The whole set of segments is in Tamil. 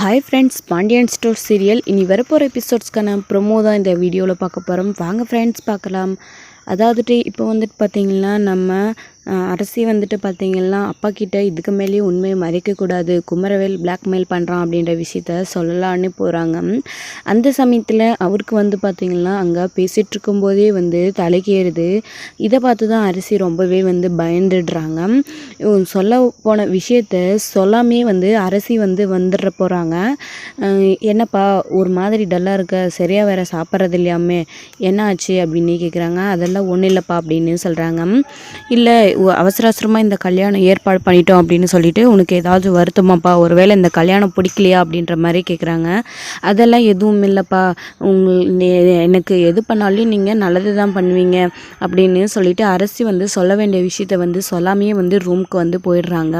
Hi friends Pandian store serial இனி வரப்போகிற எபிசோட்ஸ்க்கான ப்ரொமோ தான் இந்த வீடியோவில் பார்க்க போகிறோம் வாங்க ஃப்ரெண்ட்ஸ் பார்க்கலாம். அதாவதுட்டு இப்போ வந்துட்டு பார்த்தீங்கன்னா நம்ம அரசி வந்துட்டு பார்த்தீங்கன்னா அப்பா கிட்ட இதுக்கு மேலேயும் உண்மையை மறைக்கக்கூடாது. குமரவேல் பிளாக்மெயில் பண்ணுறான் அப்படின்ற விஷயத்த சொல்லலான்னு போகிறாங்க அந்த சமயத்தில் அவருக்கு வந்து பார்த்தீங்கன்னா அங்கே பேசிகிட்டு இருக்கும்போதே வந்து தலைக்கேறுது இதை பார்த்து தான் அரிசி ரொம்பவே வந்து பயந்துடுறாங்க. சொல்ல போன விஷயத்த சொல்லாமே வந்து அரசி வந்து வந்துடுற போகிறாங்க என்னப்பா ஒரு மாதிரி டல்லாக இருக்க. சரியாக வேற சாப்பிட்றது இல்லையாமே என்ன ஆச்சு? அப்படின்னு கேட்குறாங்க அதெல்லாம் ஒன்றும் இல்லைப்பா அப்படின்னு சொல்கிறாங்க இல்லை அவசர அவசரமாக இந்த கல்யாணம் ஏற்பாடு பண்ணிட்டோம் அப்படின்னு சொல்லிட்டு உனக்கு ஏதாவது வருத்தமாப்பா? ஒருவேளை இந்த கல்யாணம் பிடிக்கலையா அப்படின்ற மாதிரி கேட்குறாங்க அதெல்லாம் எதுவும் இல்லைப்பா. உங்க எனக்கு எது பண்ணாலும் நீங்கள் நல்லது தான் பண்ணுவீங்க அப்படின்னு சொல்லிட்டு அரசி வந்து சொல்ல வேண்டிய விஷயத்த வந்து சொல்லாமையே வந்து ரூமுக்கு வந்து போயிடுறாங்க.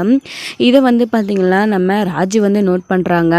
இதை வந்து பார்த்திங்கன்னா நம்ம ராஜு வந்து நோட் பண்ணுறாங்க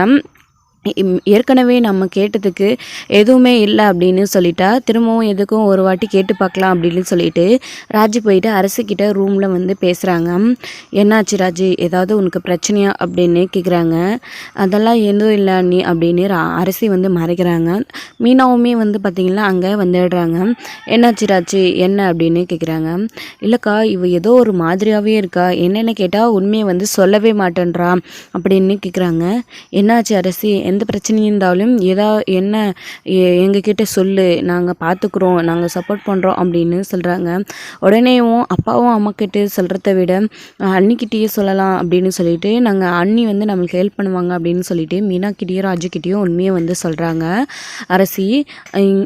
ஏற்கனவே நம்ம கேட்டதுக்கு எதுவுமே இல்லை அப்படின்னு சொல்லிட்டா திரும்பவும் எதுக்கும் ஒரு வாட்டி கேட்டு பார்க்கலாம் அப்படின்னு சொல்லிட்டு ராஜு போயிட்டு அரசுக்கிட்ட ரூமில் வந்து பேசுகிறாங்க என்னாச்சு ராஜு? ஏதாவது உனக்கு பிரச்சனையா? அப்படின்னு கேட்குறாங்க அதெல்லாம் எதுவும் இல்லை நீ அப்படின்னு ரா- அரசி வந்து மறைக்கிறாங்க. மீனாவுமே வந்து பார்த்திங்கன்னா அங்கே வந்துடுறாங்க. என்னாச்சு ராஜு? என்ன அப்படின்னு கேட்குறாங்க இல்லைக்கா இவ ஏதோ ஒரு மாதிரியாகவே இருக்கா. என்னென்னு கேட்டால் உண்மையை வந்து சொல்லவே மாட்டேன்றா அப்படின்னு கேட்குறாங்க என்னாச்சு அரசி? எந்த பிரச்சனையும் இருந்தாலும் ஏதா என்ன எங்ககிட்ட சொல்லு நாங்கள் பார்த்துக்குறோம் நாங்கள் சப்போர்ட் பண்ணுறோம் அப்படின்னு சொல்கிறாங்க உடனேவும் அப்பாவும் அம்மா சொல்கிறத விட அண்ணிக்கிட்டேயே சொல்லலாம் அப்படின்னு சொல்லிட்டு நாங்கள் அண்ணி வந்து நம்மளுக்கு ஹெல்ப் பண்ணுவாங்க அப்படின்னு சொல்லிட்டு மீனாக்கிட்டேயும் ராஜுக்கிட்டேயும் உண்மையை வந்து சொல்கிறாங்க அரசி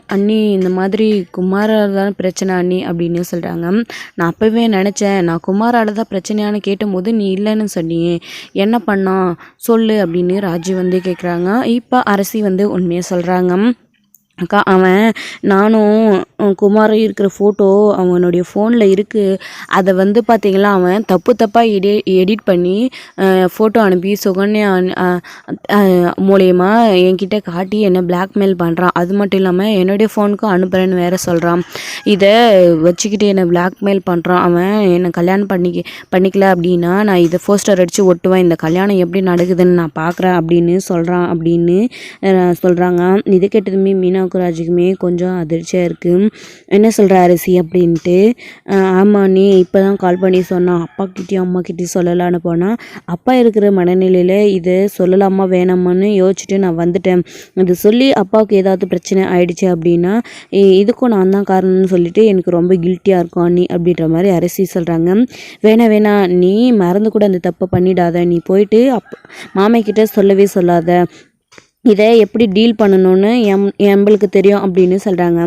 அண்ணி இந்த மாதிரி குமாரால் தான் பிரச்சனை அண்ணி அப்படின்னு சொல்கிறாங்க நான் அப்போவே நினச்சேன் நான் குமாரால் தான் பிரச்சனையான்னு கேட்டபோது நீ இல்லைன்னு சொன்னியே. என்ன பண்ணா? சொல்லு அப்படின்னு ராஜு வந்து கேட்குறாங்க இப்போ அரசி வந்து உண்மையை சொல்கிறாங்க அக்கா அவன் நானும் குமாரும் இருக்கிற ஃபோட்டோ அவனுடைய ஃபோனில் இருக்குது அதை வந்து பார்த்தீங்களா அவன் தப்பு தப்பாக எடி எடிட் பண்ணி ஃபோட்டோ அனுப்பி சுகன்யா மூலயமா என்கிட்ட காட்டி என்னை பிளாக்மெயில் பண்ணுறான் அது மட்டும் இல்லாமல் என்னுடைய ஃபோனுக்கும் அனுப்புகிறேன்னு வேற சொல்கிறான் இதை வச்சுக்கிட்டு என்னை பிளாக்மெயில் பண்ணுறான் அவன் என்னை கல்யாணம் பண்ணிக்க பண்ணிக்கல அப்படின்னா நான் இதை போஸ்டர் அடித்து ஒட்டுவேன். இந்த கல்யாணம் எப்படி நடக்குதுன்னு நான் பார்க்குறேன் அப்படின்னு சொல்கிறான் அப்படின்னு சொல்கிறாங்க இது கேட்டதுமே மீனாவுக்கு ராஜுக்குமே கொஞ்சம் அதிர்ச்சியாக இருக்குது என்ன சொல்கிற அரிசி அப்படின்ட்டு? ஆமாம் நீ இப்போ தான் கால் பண்ணி சொன்னான். அப்பா கிட்டேயும் அம்மா கிட்டேயும் சொல்லலான்னு போனால் அப்பா இருக்கிற மனநிலையில் இதை சொல்லலாமா வேணாமான்னு யோசிச்சுட்டு நான் வந்துட்டேன். இது சொல்லி அப்பாவுக்கு ஏதாவது பிரச்சனை ஆயிடுச்சு அப்படின்னா இதுக்கும் நான் தான் காரணம்னு சொல்லிட்டு எனக்கு ரொம்ப கில்ட்டியாக இருக்கும் நீ அப்படின்ற மாதிரி அரிசி சொல்கிறாங்க வேணா வேணா நீ மறந்து கூட அந்த தப்பை பண்ணிடாத. நீ போயிட்டு அப் மாமைக்கிட்ட சொல்லவே சொல்லாத. இதை எப்படி டீல் பண்ணணும்னு எம் எம்பளுக்கு தெரியும் அப்படின்னு சொல்கிறாங்க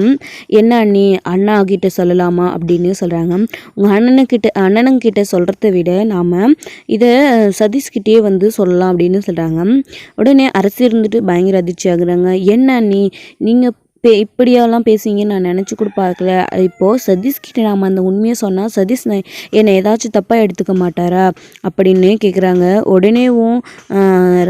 என்ன அண்ணி அண்ணா கிட்ட சொல்லலாமா அப்படின்னு சொல்கிறாங்க உங்கள் அண்ணனுக்கிட்ட அண்ணனுங்கிட்ட சொல்கிறத விட நாம் இதை சதீஷ்கிட்டயே வந்து சொல்லலாம் அப்படின்னு சொல்கிறாங்க உடனே அரசு இருந்துட்டு பயங்கர அதிர்ச்சி ஆகுறாங்க என்ன அண்ணி நீங்கள் பே இப்படியெல்லாம் பேசுவீங்கன்னு நான் நினச்சி கூட பார்க்கல. இப்போது சதீஷ்கிட்ட நாம் அந்த உண்மையை சொன்னால் சதீஷ் என்னை ஏதாச்சும் தப்பாக எடுத்துக்க மாட்டாரா? அப்படின்னு கேட்குறாங்க உடனேவும்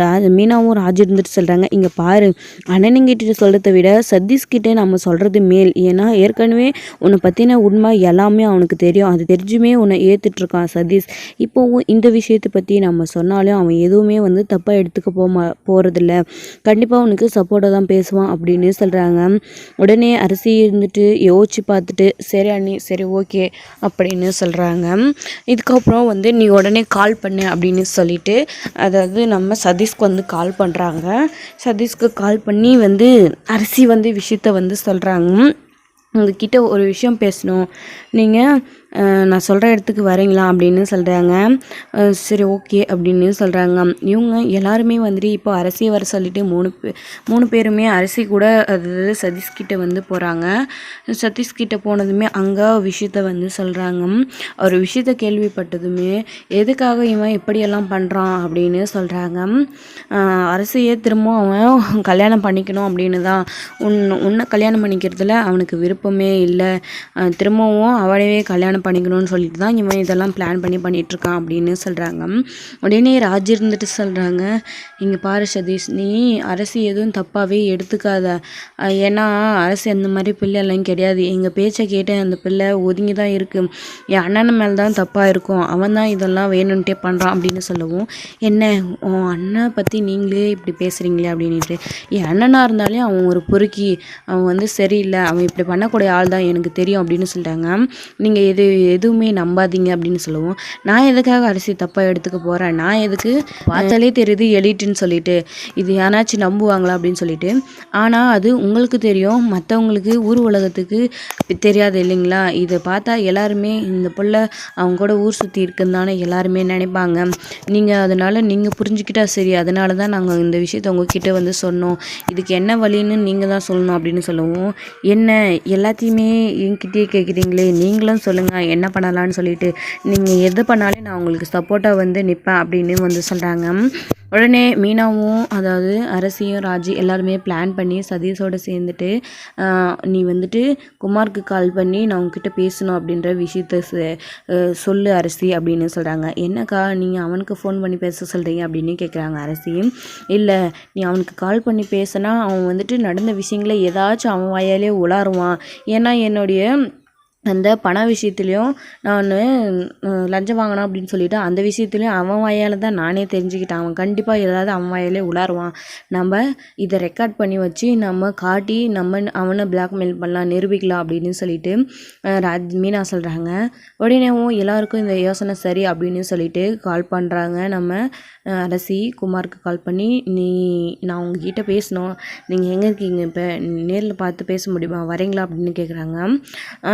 ராஜ மீனாவும் ராஜு இருந்துட்டு சொல்கிறாங்க இங்கே பாரு அண்ணனுங்கிட்ட சொல்கிறத விட சதீஷ்கிட்டே நம்ம சொல்கிறது மேல். ஏன்னா ஏற்கனவே உன்னை பற்றின உண்மை எல்லாமே அவனுக்கு தெரியும். அது தெரிஞ்சுமே உன்னை ஏற்றுட்ருக்கான் சதீஷ். இப்போவும் இந்த விஷயத்தை பற்றி நம்ம சொன்னாலும் அவன் எதுவுமே வந்து தப்பாக எடுத்துக்க போக போகிறதில்ல கண்டிப்பாக அவனுக்கு சப்போர்ட்டாக தான் பேசுவான் அப்படின்னு சொல்கிறாங்க உடனே அரிசி இருந்துட்டு யோசிச்சு பார்த்துட்டு சரி அண்ணி சரி ஓகே அப்படின்னு சொல்கிறாங்க இதுக்கப்புறம் வந்து நீ உடனே கால் பண்ணு அப்படின்னு சொல்லிட்டு அதாவது நம்ம சதீஷ்க்கு வந்து கால் பண்ணுறாங்க சதீஷ்க்கு கால் பண்ணி வந்து அரிசி வந்து விஷயத்த வந்து சொல்கிறாங்க உங்ககிட்ட ஒரு விஷயம் பேசணும். நீங்கள் நான் சொல்கிற இடத்துக்கு வரீங்களா அப்படின்னு சொல்கிறாங்க சரி ஓகே அப்படின்னு சொல்கிறாங்க இவங்க எல்லாருமே வந்துட்டு இப்போ அரசியை வர சொல்லிட்டு மூணு பே மூணு பேருமே அரசி கூட அதாவது சதீஷ்கிட்ட வந்து போகிறாங்க சதீஷ்கிட்ட போனதுமே அங்கே விஷயத்த வந்து சொல்கிறாங்க ஒரு விஷயத்த கேள்விப்பட்டதுமே எதுக்காக இவன் இப்படியெல்லாம் பண்ணுறான் அப்படின்னு சொல்கிறாங்க அரசியே திரும்பவும் அவன் கல்யாணம் பண்ணிக்கணும் அப்படின்னு தான். உன் உன்னை கல்யாணம் பண்ணிக்கிறதுல அவனுக்கு விருப்பமே இல்லை. திரும்பவும் அவளையே கல்யாணம் பண்ணிக்கணும்னு சொல்லிட்டு தான் இவன் இதெல்லாம் பிளான் பண்ணி பண்ணிகிட்ருக்கான் அப்படின்னு சொல்கிறாங்க உடனே ராஜ் இருந்துட்டு சொல்கிறாங்க இங்கே பாரு சதீஷ் நீ அரசு எதுவும் தப்பாகவே எடுத்துக்காத. ஏன்னா அரசு அந்த மாதிரி பிள்ளைலாம் கிடையாது. எங்கள் பேச்சை கேட்டு அந்த பிள்ளை ஒதுங்கி தான் இருக்குது என் அண்ணன் மேலே தான் தப்பாக இருக்கும். அவன் தான் இதெல்லாம் வேணும்ன்ட்டே பண்ணுறான் அப்படின்னு சொல்லவும் என்ன உன் அண்ணன் பற்றி நீங்களே இப்படி பேசுகிறீங்களே அப்படின்ட்டு என் அண்ணனாக இருந்தாலே அவன் ஒரு பொறுக்கி. அவன் வந்து சரியில்லை. அவன் இப்படி பண்ணக்கூடிய ஆள் தான் எனக்கு தெரியும் அப்படின்னு சொல்லிட்டாங்க நீங்கள் எது எதுவுமே நம்பாதீங்க அப்படின்னு சொல்லுவோம். நான் எதுக்காக அரிசி தப்பாக எடுத்துக்க போகிறேன் நான் எதுக்கு? பார்த்தாலே தெரியுது எலிட்டுன்னு சொல்லிட்டு. இது யாராச்சும் நம்புவாங்களா அப்படின்னு சொல்லிட்டு. ஆனால் அது உங்களுக்கு தெரியும். மற்றவங்களுக்கு ஊர் உலகத்துக்கு தெரியாது இல்லைங்களா? இதை பார்த்தா எல்லாருமே இந்த பிள்ளை அவங்க கூட ஊர் சுற்றி இருக்குன்னு தானே எல்லாருமே நினைப்பாங்க. நீங்கள் அதனால் நீங்கள் புரிஞ்சுக்கிட்டா சரி. அதனால தான் நாங்கள் இந்த விஷயத்த உங்ககிட்ட வந்து சொன்னோம். இதுக்கு என்ன வழின்னு நீங்கள் தான் சொல்லணும் அப்படின்னு சொல்லுவோம். என்ன? எல்லாத்தையுமே என்கிட்டயே கேட்குறீங்களே நீங்களும் சொல்லுங்கள் என்ன பண்ணலான்னு சொல்லிட்டு நீங்கள் எது பண்ணாலும் நான் உங்களுக்கு சப்போர்ட்டாக வந்து நிற்பேன் அப்படின்னு வந்து சொல்கிறாங்க உடனே மீனாவும் அதாவது அரசியும் ராஜி எல்லாருமே பிளான் பண்ணி சதீஷோடு சேர்ந்துட்டு நீ வந்துட்டு குமாருக்கு கால் பண்ணி நான் உங்ககிட்ட பேசணும் அப்படின்ற விஷயத்த சொல்லு அரசி அப்படின்னு சொல்கிறாங்க என்னக்கா நீங்கள் அவனுக்கு ஃபோன் பண்ணி பேச சொல்கிறீங்க அப்படின்னு கேட்குறாங்க அரசி. இல்லை நீ அவனுக்கு கால் பண்ணி பேசினா அவன் வந்துட்டு நடந்த விஷயங்களை ஏதாச்சும் அவன் வாயாலே உளாருவான். ஏன்னா என்னுடைய அந்த பண விஷயத்துலையும் நான் லஞ்சம் வாங்கினான் அப்படின்னு சொல்லிவிட்டு அந்த விஷயத்துலையும் அவன் வாயால் தான் நானே தெரிஞ்சுக்கிட்டேன். அவன் கண்டிப்பாக ஏதாவது அவன் வாயாலே உளாருவான். நம்ம இதை ரெக்கார்ட் பண்ணி வச்சு நம்ம காட்டி நம்ம அவனை பிளாக்மெயில் பண்ணலாம் நிரூபிக்கலாம் அப்படின்னு சொல்லிட்டு ராஜ் மீனா சொல்கிறாங்க உடனேவும் எல்லாருக்கும் இந்த யோசனை சரி அப்படின்னு சொல்லிட்டு கால் பண்ணுறாங்க நம்ம அரசி குமாருக்கு கால் பண்ணி நீ நான் உங்ககிட்ட பேசணும். நீங்கள் எங்கே இருக்கீங்க இப்போ? நேரில் பார்த்து பேச முடியுமா? வரீங்களா? அப்படின்னு கேட்குறாங்க ஆ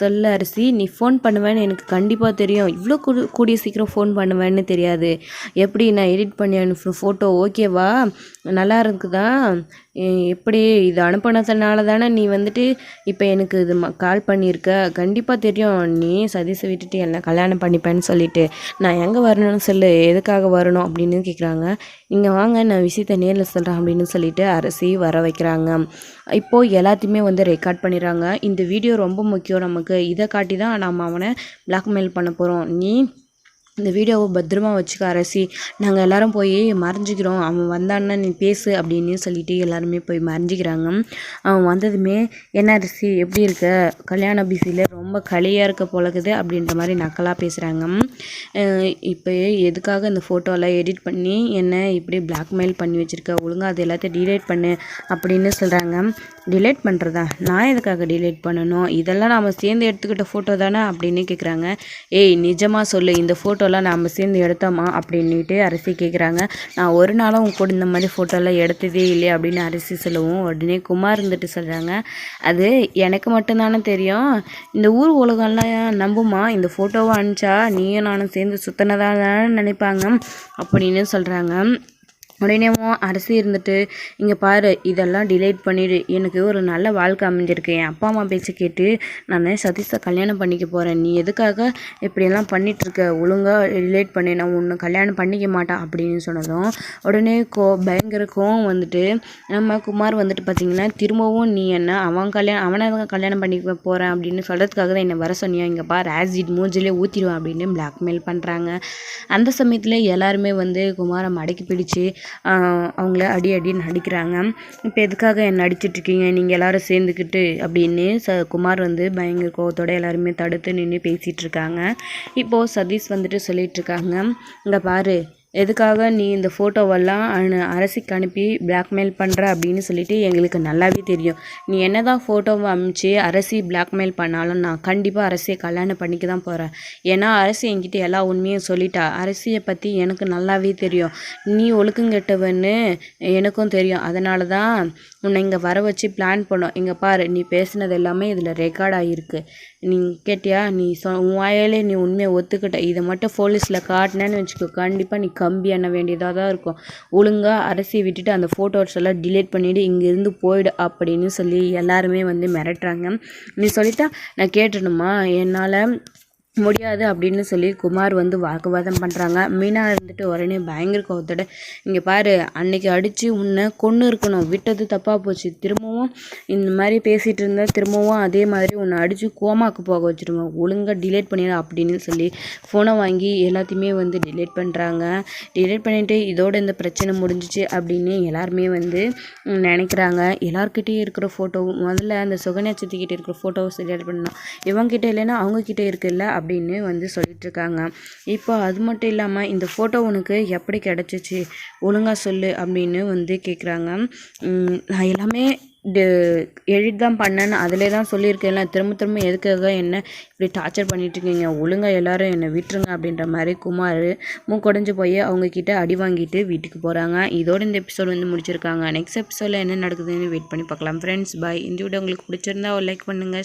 சொல்ல அரிசி நீ ஃபோன் பண்ணுவேன்னு எனக்கு கண்டிப்பாக தெரியும். இவ்வளோ கூடிய சீக்கிரம் ஃபோன் பண்ணுவேன்னு தெரியாது. எப்படி நான் எடிட் பண்ணி ஃபோட்டோ ஓகேவா நல்லா இருக்குதா? எப்படி இது அனுப்பினதுனால தானே நீ வந்துட்டு இப்போ எனக்கு இது கால் பண்ணியிருக்க கண்டிப்பாக தெரியும். நீ சதீஷை விட்டுட்டு என்ன கல்யாணம் பண்ணிப்பேன்னு சொல்லிட்டு. நான் எங்கே வரணும்னு சொல்லு. எதுக்காக வரணும்? அப்படின்னு கேட்குறாங்க இங்கே வாங்க. நான் விஷயத்தை நேரில் சொல்கிறேன் அப்படின்னு சொல்லிட்டு அரசி வர வைக்கிறாங்க. இப்போது எல்லாத்தையுமே வந்து ரெக்கார்ட் பண்ணிடுறாங்க. இந்த வீடியோ ரொம்ப முக்கியம். நமக்கு இதை காட்டி தான் நம்ம அவனை பிளாக்மெயில் பண்ண போகிறோம் நீ இந்த வீடியோவை பத்திரமா வச்சுக்க அரசி. நாங்கள் எல்லாரும் போய் மறைஞ்சிக்கிறோம். அவன் வந்தான்னா நீ பேசு அப்படின்னு சொல்லிட்டு எல்லாருமே போய் மறைஞ்சிக்கிறாங்க. அவன் வந்ததுமே என்ன அரிசி எப்படி இருக்க? கல்யாண பிஸியில் ரொம்ப களியாக இருக்க போலக்குது அப்படின்ற மாதிரி நக்கலாக பேசுகிறாங்க இப்போ எதுக்காக இந்த ஃபோட்டோலாம் எடிட் பண்ணி என்ன இப்படி பிளாக்மெயில் பண்ணி வச்சுருக்க? ஒழுங்காக அது எல்லாத்தையும் டிலேட் பண்ணு அப்படின்னு சொல்கிறாங்க டிலேட் பண்ணுறதா நான் எதுக்காக டிலேட் பண்ணணும்? இதெல்லாம் நாம் சேர்ந்து எடுத்துக்கிட்ட ஃபோட்டோ தானே அப்படின்னு கேட்குறாங்க ஏய் நிஜமாக சொல்லு இந்த ஃபோட்டோ ஃபோட்டோலாம் நாம் சேர்ந்து எடுத்தோமா அப்படின்னுட்டு அரிசி கேட்குறாங்க நான் ஒரு நாளும் உங்க கூட இந்த மாதிரி ஃபோட்டோலாம் எடுத்ததே இல்லை அப்படின்னு அரிசி சொல்லுவோம். உடனே குமார் இருந்துட்டு சொல்கிறாங்க அது எனக்கு மட்டும்தானே தெரியும். இந்த ஊர் உலகம்லாம் நம்புமா? இந்த ஃபோட்டோவை அனுப்பிச்சா நீயும் நானும் சேர்ந்து சுத்தினதாக நினைப்பாங்க அப்படின்னு சொல்கிறாங்க உடனேவும் அரசு இருந்துட்டு இங்கே பாரு இதெல்லாம் டிலேட் பண்ணிடு. எனக்கு ஒரு நல்ல வாழ்க்கை அமைஞ்சிருக்கு. என் அப்பா அம்மா பேச்சு கேட்டு நான் சதீஷை கல்யாணம் பண்ணிக்க போகிறேன் நீ எதுக்காக இப்படியெல்லாம் பண்ணிகிட்ருக்க ஒழுங்காக டிலேட் பண்ணி. நான் ஒன்று கல்யாணம் பண்ணிக்க மாட்டேன் அப்படின்னு சொன்னதும் உடனே கோ பயங்கர கோவம் வந்துட்டு நம்ம குமார் வந்துட்டு பார்த்தீங்கன்னா திரும்பவும் நீ என்ன அவன் கல்யாணம் அவனை கல்யாணம் பண்ணிக்க போகிறேன் அப்படின்னு சொல்கிறதுக்காக தான் என்னை வர சொன்னியா? இங்கே பார் ஆசிட் மூஞ்சிலே ஊற்றிடுவேன் அப்படின்னு பிளாக்மெயில் பண்ணுறாங்க அந்த சமயத்தில் எல்லாருமே வந்து குமாரை மடக்கி பிடிச்சி அவங்கள அடி அடின்னு அடிக்கிறாங்க. இப்போ எதுக்காக என்னை அடிச்சிட்டு இருக்கீங்க? நீங்கள் எல்லோரும் சேர்ந்துக்கிட்டு அப்படின்னு ச குமார் வந்து பயங்கர கோவத்தோட எல்லாருமே தடுத்து நின்று பேசிகிட்டு இருக்காங்க. இப்போது சதீஷ் வந்துட்டு சொல்லிகிட்ருக்காங்க இங்கே பாரு எதுக்காக நீ இந்த ஃபோட்டோவெல்லாம் அரசுக்கு அரசிக்கு அனுப்பி பிளாக்மெயில் பண்ணுற அப்படின்னு சொல்லிட்டு எங்களுக்கு நல்லாவே தெரியும். நீ என்ன தான் ஃபோட்டோவை அனுப்பிச்சு அரசி பிளாக்மெயில் பண்ணாலும் நான் கண்டிப்பாக அரசியை கல்யாணம் பண்ணிக்க தான் போகிறேன் ஏன்னா அரசி என்கிட்ட எல்லா உண்மையும் சொல்லிட்டா. அரசியை பற்றி எனக்கு நல்லாவே தெரியும். நீ ஒழுக்கங்கெட்டவன்னு எனக்கும் தெரியும். அதனால தான் உன்னை இங்கே வர வச்சு பிளான் பண்ணோம். இங்கே பாரு நீ பேசுனது எல்லாமே இதில் ரெக்கார்ட் ஆகிருக்கு நீ கேட்டியா? நீ சொ உன் வாயாலே நீ உண்மையை ஒத்துக்கிட்ட. இதை மட்டும் போலீஸில் காட்டினேன்னு வச்சுக்கோ. கண்டிப்பாக நீ கம்பி எண்ண வேண்டியதாக தான் இருக்கும். ஒழுங்காக அரசியை விட்டுட்டு அந்த ஃபோட்டோஸ் எல்லாம் டிலீட் பண்ணிவிட்டு இங்கேருந்து போயிடு அப்படின்னு சொல்லி எல்லாருமே வந்து மிரட்டுறாங்க. நீ சொல்லிட்டா நான் கேட்டுடணுமா? என்னால் முடியாது அப்படின்னு சொல்லி குமார் வந்து வாக்குவாதம் பண்ணுறாங்க மீனா இருந்துட்டு உடனே பயங்கர கோவத்தோட இங்கே பாரு அன்னைக்கு அடித்து உன்னை கொன்று இருக்கணும். விட்டது தப்பாக போச்சு. திரும்பவும் இந்த மாதிரி பேசிகிட்டு இருந்தால் திரும்பவும் அதே மாதிரி உன்னை அடித்து கோமாக்கு போக வச்சுருவேன் ஒழுங்காக டிலேட் பண்ணிடு அப்படின்னு சொல்லி ஃபோனை வாங்கி எல்லாத்தையுமே வந்து டிலேட் பண்ணுறாங்க டிலேட் பண்ணிவிட்டு இதோட இந்த பிரச்சனை முடிஞ்சிச்சு அப்படின்னு எல்லாருமே வந்து நினைக்கிறாங்க. எல்லார்கிட்டயும் இருக்கிற ஃபோட்டோவும் முதல்ல அந்த சுகன்யா சித்திக்கிட்ட இருக்கிற ஃபோட்டோவை டிலேட் பண்ணணும். இவங்ககிட்ட இல்லைன்னா அவங்கக்கிட்ட இருக்குல்ல அப்படின்னு வந்து சொல்லிட்டு இருக்காங்க இப்போ அது மட்டும் இல்லாமல் இந்த ஃபோட்டோ உனக்கு எப்படி கிடச்சிச்சு? ஒழுங்காக சொல்லு அப்படின்னு வந்து கேட்குறாங்க நான் எல்லாமே எடிட் தான் பண்ணேன்னு அதிலே தான் சொல்லியிருக்கேன்ல. திரும்ப திரும்ப எதுக்காக என்ன இப்படி டார்ச்சர் பண்ணிகிட்ருக்கீங்க ஒழுங்காக எல்லாரும் என்னை விட்டுருங்க அப்படின்ற மாதிரி குமார் மூக்கொடைஞ்சு போய் அவங்கக்கிட்ட அடி வாங்கிட்டு வீட்டுக்கு போகிறாங்க இதோட இந்த எபிசோட் வந்து முடிச்சிருக்காங்க. நெக்ஸ்ட் எபிசோடில் என்ன நடக்குதுன்னு வெயிட் பண்ணி பார்க்கலாம். ஃப்ரெண்ட்ஸ் பாய் இந்த வீடியோ உங்களுக்கு பிடிச்சிருந்தா ஒரு லைக் பண்ணுங்கள்